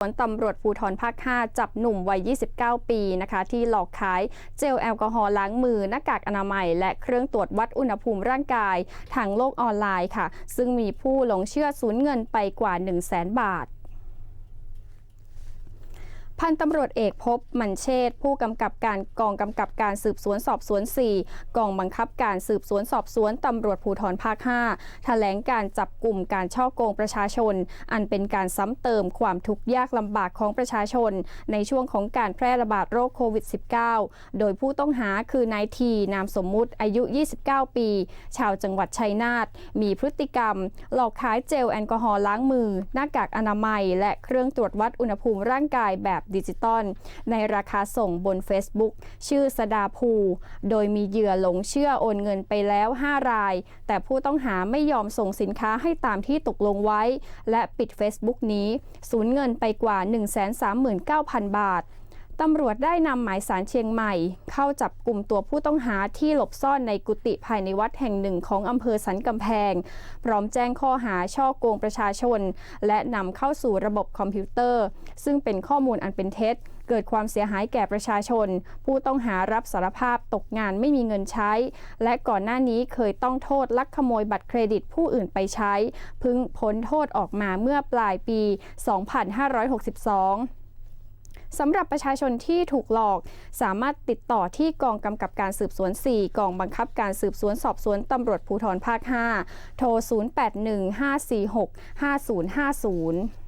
สวนตำรวจภูธรภาค 5 จับหนุ่มวัย 29 ปีนะคะที่หลอกขายเจลแอลกอฮอล์ล้างมือ หน้ากากอนามัย และเครื่องตรวจวัดอุณหภูมิร่างกายทางโลกออนไลน์ค่ะ ซึ่งมีผู้หลงเชื่อสูญเงินไปกว่า 1 0 0 0 0แบาท พันตำรวจเอกพบมันเชษผู้กำกับการกองกำกับการสืบสวนสอบสวน 4 กองบังคับการสืบสวนสอบสวนตำรวจภูธรภาค 5 แถลงการจับกลุ่มการช่อโกงประชาชน อันเป็นการซ้ำเติมความทุกข์ยากลำบากของประชาชน ในช่วงของการแพร่ระบาดโรคโควิด -19 โดยผู้ต้องหาคือนายทีนามสมมุติอายุ 29 ปี ชาวจังหวัดชัยนาทมีพฤติกรรม หลอกขายเจลแอลกอฮอล์ล้างมือ หน้ากากอนามัย และเครื่องตรวจวัดอุณหภูมิร่างกายแบบดิจิตอลในราคาส่งบน Facebook ชื่อสดาภู โดยมีเหยื่อหลงเชื่อโอนเงินไปแล้ว 5 ราย แต่ผู้ต้องหาไม่ยอมส่งสินค้าให้ตามที่ตกลงไว้ และปิด Facebook นี้ สูญเงินไปกว่า 139,000 บาท ตำรวจได้นำหมายสารเชียงใหม่ เข้าจับกลุ่มตัวผู้ต้องหาที่หลบซ่อนในกุฏิภายในวัดแห่งหนึ่งของอำเภอสันกำแพง พร้อมแจ้งข้อหาช่อโกงประชาชน และนำเข้าสู่ระบบคอมพิวเตอร์ ซึ่งเป็นข้อมูลอันเป็นเท็จ เกิดความเสียหายแก่ประชาชน ผู้ต้องหารับสารภาพตกงานไม่มีเงินใช้ และก่อนหน้านี้เคยต้องโทษลักขโมยบัตรเครดิตผู้อื่นไปใช้ พึ่งพ้นโทษออกมาเมื่อปลายปี 2562 สำหรับประชาชนที่ถูกหลอก สามารถติดต่อที่กองกำกับการสืบสวน 4 กองบังคับการสืบสวนสอบสวนตำรวจภูธรภาค 5 โทร 0815465050